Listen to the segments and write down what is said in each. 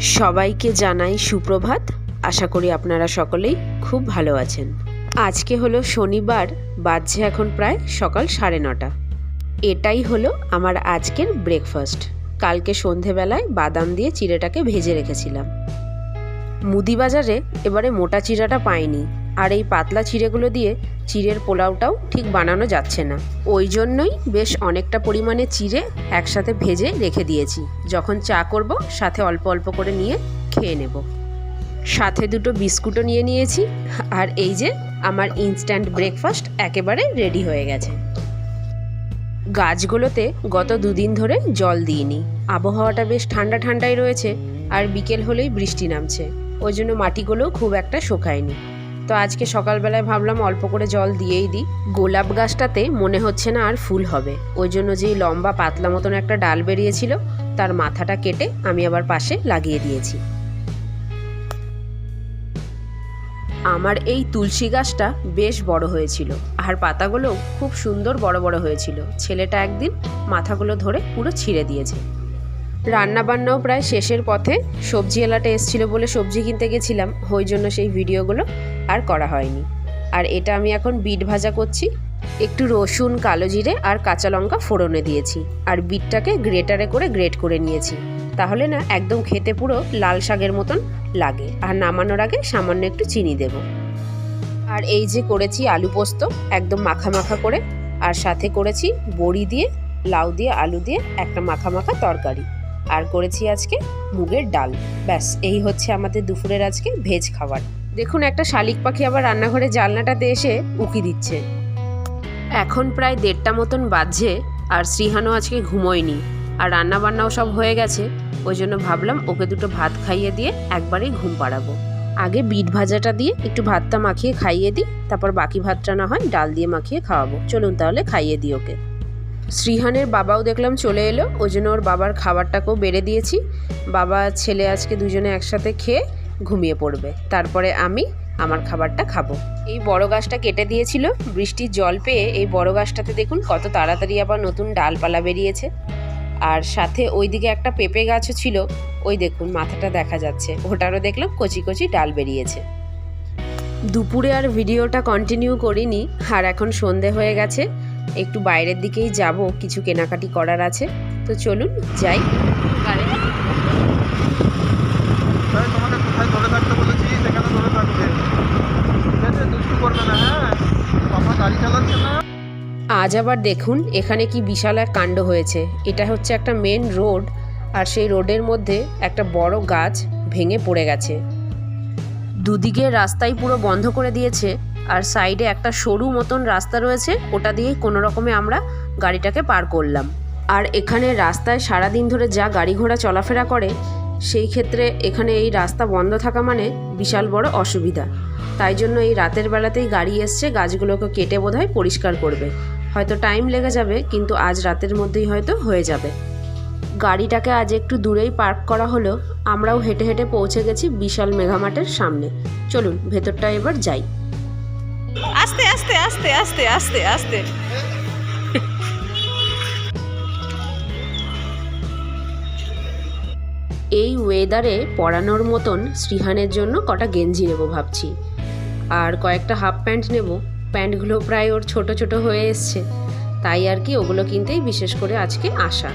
সবাইকে জানাই সুপ্রভাত। আশা করি আপনারা সকলেই খুব ভালো আছেন। আজকে হলো শনিবার, বাজছে এখন প্রায় সকাল সাড়ে নটা। এটাই হলো আমার আজকের ব্রেকফাস্ট কালকে সন্ধেবেলায় বাদাম দিয়ে চিড়েটাকে ভেজে রেখেছিলাম। মুদি বাজারে এবারে মোটা চিড়াটা পাইনি। আর এই পাতলা চিড়েগুলো দিয়ে চিড়ের পোলাওটাও ঠিক বানানো যাচ্ছে না। ওই জন্যই বেশ অনেকটা পরিমাণে চিড়ে একসাথে ভেজে রেখে দিয়েছি। যখন চা করব, সাথে অল্প অল্প করে নিয়ে খেয়ে নেব। সাথে দুটো বিস্কুটও নিয়ে নিয়েছি। আর এই যে, আমার ইনস্ট্যান্ট ব্রেকফাস্ট একেবারে রেডি হয়ে গেছে। গাছগুলোতে গত দুদিন ধরে জল দিইনি। আবহাওয়াটা বেশ ঠান্ডা ঠান্ডাই রয়েছে, আর বিকেল হলেই বৃষ্টি নামছে। ওই জন্য মাটিগুলোও খুব একটা শোকায়নি। তো আজকে সকালবেলায় ভাবলাম অল্প করে জল দিয়েই দিই। গোলাপ গাছটাতে মনে হচ্ছে না আর ফুল হবে। ওই জন্য যেই লম্বা পাতলা মতন একটা ডাল বেরিয়েছিল, তার মাথাটা কেটে আমি আবার পাশে লাগিয়ে দিয়েছি। আমার এই তুলসী গাছটা বেশ বড় হয়েছিল আর পাতাগুলো খুব সুন্দর বড় বড় হয়েছিল। ছেলেটা একদিন মাথাগুলো ধরে পুরো ছিঁড়ে দিয়েছে। রান্না বান্নাও প্রায় শেষের পথে। সবজি এলাটা এসছিল বলে সবজি কিনতে গেছিলাম, ওই জন্য সেই ভিডিওগুলো আর করা হয়নি। আর এটা আমি এখন বিট ভাজা করছি। একটু রসুন, কালো জিরে আর কাঁচা লঙ্কা ফোড়নে দিয়েছি। আর বিটটাকে গ্রেটারে করে গ্রেট করে নিয়েছি। তাহলে না, একদম খেতে পুরো লাল শাকের মতন লাগে। আর নামানোর আগে সামান্য একটু চিনি দেব। আর এই যে করেছি আলু পোস্ত, একদম মাখা মাখা করে। আর সাথে করেছি বড়ি দিয়ে, লাউ দিয়ে, আলু দিয়ে একটা মাখা মাখা তরকারি। আর করেছি আজকে মুগের ডাল। ব্যাস, এই হচ্ছে আমাদের দুপুরের আজকে ভেজ খাবার। দেখুন, একটা শালিক পাখি আবার রান্নাঘরে জানলাটাতে এসে উকি দিচ্ছে। এখন প্রায় দেড়টা মতন বাজছে আর শ্রীহানও আজকে ঘুমোয়নি। আর রান্না বান্নাও সব হয়ে গেছে, ওই জন্য ভাবলাম ওকে দুটো ভাত খাইয়ে দিয়ে একবারেই ঘুম পাড়াবো। আগে বিট ভাজাটা দিয়ে একটু ভাতটা মাখিয়ে খাইয়ে দিই, তারপর বাকি ভাতটা না হয় ডাল দিয়ে মাখিয়ে খাওয়াবো। চলুন তাহলে খাইয়ে দিই ওকে। শ্রীহানের বাবাও দেখলাম চলে এলো, ওই জন্য ওর বাবার খাবারটাকেও বেড়ে দিয়েছি। বাবা, ছেলে আজকে দুজনে একসাথে খেয়ে ঘুমিয়ে পড়বে। তারপরে আমি আমার খাবারটা খাব। এই বড় গাছটা কেটে দিয়েছিল। বৃষ্টির জল পেয়ে এই বড় গাছটাতে দেখুন কত তাড়াতাড়ি আবার নতুন ডালপালা বেরিয়েছে। আর সাথে ওইদিকে একটা পেঁপে গাছও ছিল। ওই দেখুন, মাথাটা দেখা যাচ্ছে। ওটারও দেখলাম কচি কচি ডাল বেরিয়েছে। দুপুরে আর ভিডিওটা কন্টিনিউ করিনি। আর এখন সন্ধে হয়ে গেছে। একটু বাইরের দিকেই যাব কিছু কেনাকাটি করার আছে। তো চলুন যাই। হ্যাঁ? আজ আবার দেখুন এখানে কি বিশাল এক কাণ্ড হয়েছে। এটা হচ্ছে একটা মেন রোড আর সেই রোডের মধ্যে একটা বড় গাছ ভেঙে পড়ে গেছে। দুদিকে রাস্তাই পুরো বন্ধ করে দিয়েছে। আর সাইডে একটা সরু মতন রাস্তা রয়েছে, ওটা দিয়েই কোনো রকমে আমরা গাড়িটাকে পার করলাম। আর এখানে রাস্তায় সারাদিন ধরে যা গাড়ি ঘোড়া চলাফেরা করে, সেই ক্ষেত্রে এখানে এই রাস্তা বন্ধ থাকা মানে বিশাল বড় অসুবিধা। তাই জন্য এই রাতের বেলাতেই গাড়ি এসছে, গাছগুলোকে কেটে বোধহয় পরিষ্কার করবে। হয়তো টাইম লেগে যাবে, কিন্তু আজ রাতের মধ্যেই হয়তো হয়ে যাবে। গাড়িটাকে আজ একটু দূরেই পার্ক করা হলো, আমরাও হেঁটে হেঁটে পৌঁছে গেছি বিশাল মেঘামাটের সামনে। চলুন, ভেতরটা এবার যাই। আস্তে আস্তে আস্তে আস্তে। এই ওয়েদারে পরানোর মতন শ্রীহানের জন্য কটা গেঞ্জি নেব ভাবছি। আর কয়েকটা হাফ প্যান্ট নেব। প্যান্টগুলো প্রায় ওর ছোট ছোট হয়ে এসছে। তাই আর কি ওগুলো কিনতেই বিশেষ করে আজকে আসা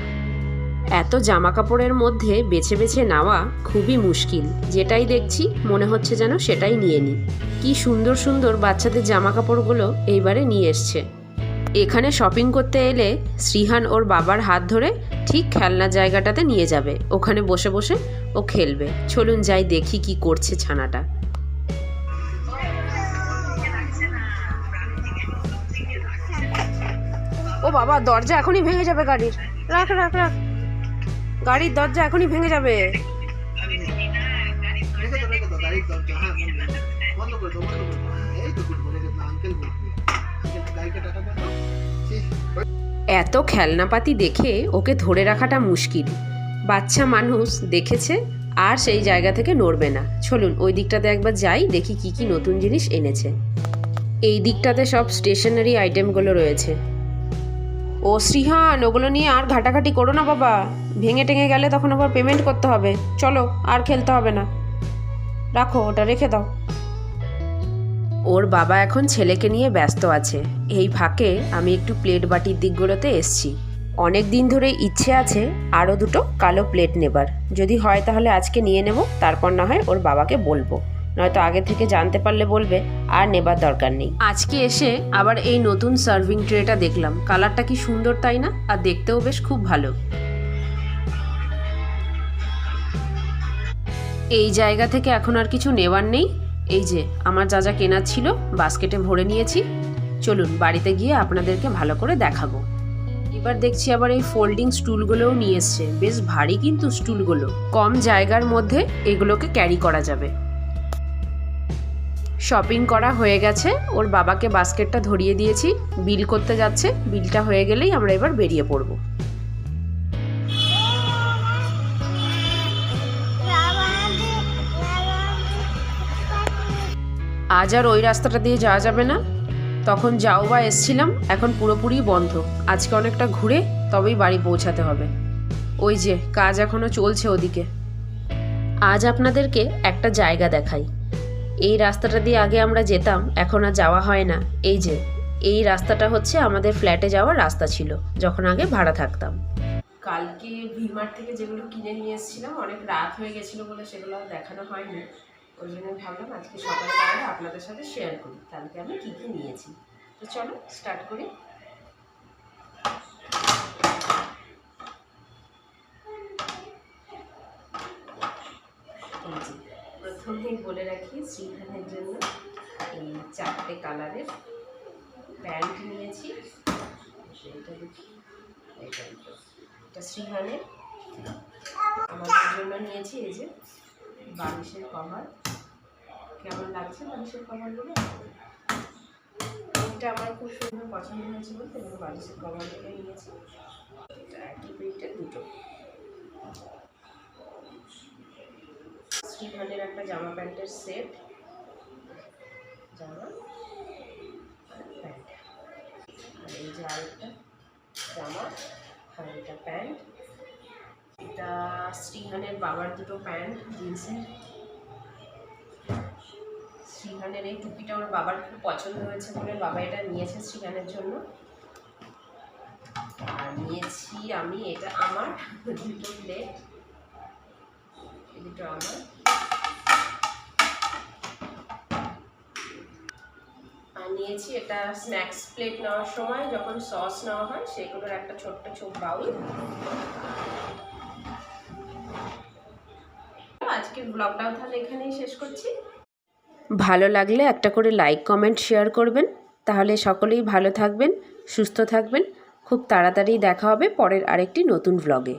এত জামা কাপড়ের মধ্যে বেছে বেছে নেওয়া খুবই মুশকিল। যেটাই দেখছি মনে হচ্ছে যেন সেটাই নিয়ে নিই কি সুন্দর সুন্দর বাচ্চাদের জামা কাপড়গুলো এইবারে নিয়ে এসছে। এখানে শপিং করতে এলে শ্রীহান ওর বাবার হাত ধরে ঠিক খেলনা জায়গাটাতে নিয়ে যাবে। ওখানে বসে বসে ও খেলবে। চলুন যাই দেখি কি করছে ছানাটা। ও বাবা দরজা এখনই ভেঙে যাবে গাড়ির। রাখ রাখ রাখ। গাড়ির দরজা এখনই ভেঙে যাবে। এত খেলনাপাতি দেখে ওকে ধরে রাখাটা মুশকিল। বাচ্চা মানুষ দেখেছে, আর সেই জায়গা থেকে নড়বে না। চলুন, ওই দিকটাতে একবার যাই, দেখি কি কি নতুন জিনিস এনেছে। এই দিকটাতে সব স্টেশনারি আইটেমগুলো রয়েছে। ও শ্রীহান, ওগুলো নিয়ে আর ঘাটাঘাটি করো না বাবা। ভেঙে টেঙে গেলে তখন আবার পেমেন্ট করতে হবে। চলো, আর খেলতে হবে না। রাখো, ওটা রেখে দাও। ওর বাবা এখন ছেলেকে নিয়ে ব্যস্ত আছে। এই ফাঁকে আমি একটু প্লেট বাটির দিকগুলোতে এসছি। অনেক দিন ধরে ইচ্ছে আছে আরও দুটো কালো প্লেট নেবার। যদি হয় তাহলে আজকে নিয়ে নেব, তারপর না হয় ওর বাবাকে বলব। নয়তো আগে থেকে জানতে পারলে বলবে, আর নেবার দরকার নেই। আজকে এসে আবার এই নতুন সার্ভিং ট্রেটা দেখলাম। কালারটা কি সুন্দর তাই না? আর দেখতেও বেশ খুব ভালো। এই জায়গা থেকে এখন আর কিছু নেওয়ার নেই। এই যে, আমার যা যা কেনার ছিল, বাস্কেটে ভরে নিয়েছি। চলুন, বাড়িতে গিয়ে আপনাদেরকে ভালো করে দেখাবো। এবার দেখছি আবার এই ফোল্ডিং স্টুলগুলোও নিয়ে এসছে। বেশ ভারী কিন্তু স্টুলগুলো কম জায়গার মধ্যে এগুলোকে ক্যারি করা যাবে। শপিং করা হয়ে গেছে। ওর বাবাকে বাস্কেটটা ধরিয়ে দিয়েছি। বিল করতে যাচ্ছে। বিলটা হয়ে গেলেই আমরা এবার বেরিয়ে পড়ব। আজ আর ওই রাস্তাটা দিয়ে যাওয়া যাবে না। তখন যাও বা এসছিলাম, এখন পুরোপুরি বন্ধ। আজকে অনেকটা ঘুরে তবেই বাড়ি পৌঁছাতে হবে। ওই যে, কাজ এখনও চলছে ওদিকে। আজ আপনাদেরকে একটা জায়গা দেখাই। এই রাস্তাটা দিয়ে আগে আমরা যেতাম, এখন আর যাওয়া হয় না। এই যে, এই রাস্তাটা হচ্ছে আমাদের ফ্ল্যাটে যাওয়ার রাস্তা ছিল, যখন আগে ভাড়া থাকতাম। কালকে ভিমার্ট থেকে যেগুলো কিনে নিয়ে এসেছিলাম, অনেক রাত হয়ে গেছিল বলে সেগুলো দেখানো হয়নি। ওই জন্য ভাবলাম আজকে সকালবেলা আপনাদের সাথে শেয়ার করি। কালকে আমি কী কী নিয়েছি? তো চলো স্টার্ট করি। প্রথমেই বলে রাখি, শ্রীখানের জন্য এই চারটে কালারের প্যান্ট নিয়েছি। এটা দেখি। এটা। এটা আমাদের জন্য নিয়েছি এই যে বালিশের কভার। কেমন লাগছে বালিশের কভারগুলো এটা আমার খুব সুন্দর পছন্দ হয়েছে বলতে আমি বালিশের কভারগুলো নিয়েছি। এটা দুটো। একটা জামা প্যান্টের সেট। জামা প্যান্ট। আর এই যে আরেকটা জামা আর এটা প্যান্ট। এটা শ্রীহানের বাবার দুটো প্যান্ট, জিন্সের। শ্রীহানের এই টুপিটা ওর বাবার খুব পছন্দ হয়েছে বলে বাবা এটা নিয়েছে শ্রীহানের জন্য। আর নিয়েছি আমি, এটা আমার দুটো প্লেট দুটো আমার। আর নিয়েছি এটা স্ন্যাক্স প্লেট নেওয়ার সময় যখন সস নেওয়া হয়, সেগুলোর একটা ছোট্ট ছোট বাউল। আজকের ব্লগটাও তাহলে এখানেই শেষ করছি। ভালো লাগলে একটা করে লাইক কমেন্ট শেয়ার করবেন। তাহলে সকলেই ভালো থাকবেন, সুস্থ থাকবেন। খুব তাড়াতাড়ি দেখা হবে পরের আরেকটি নতুন ব্লগে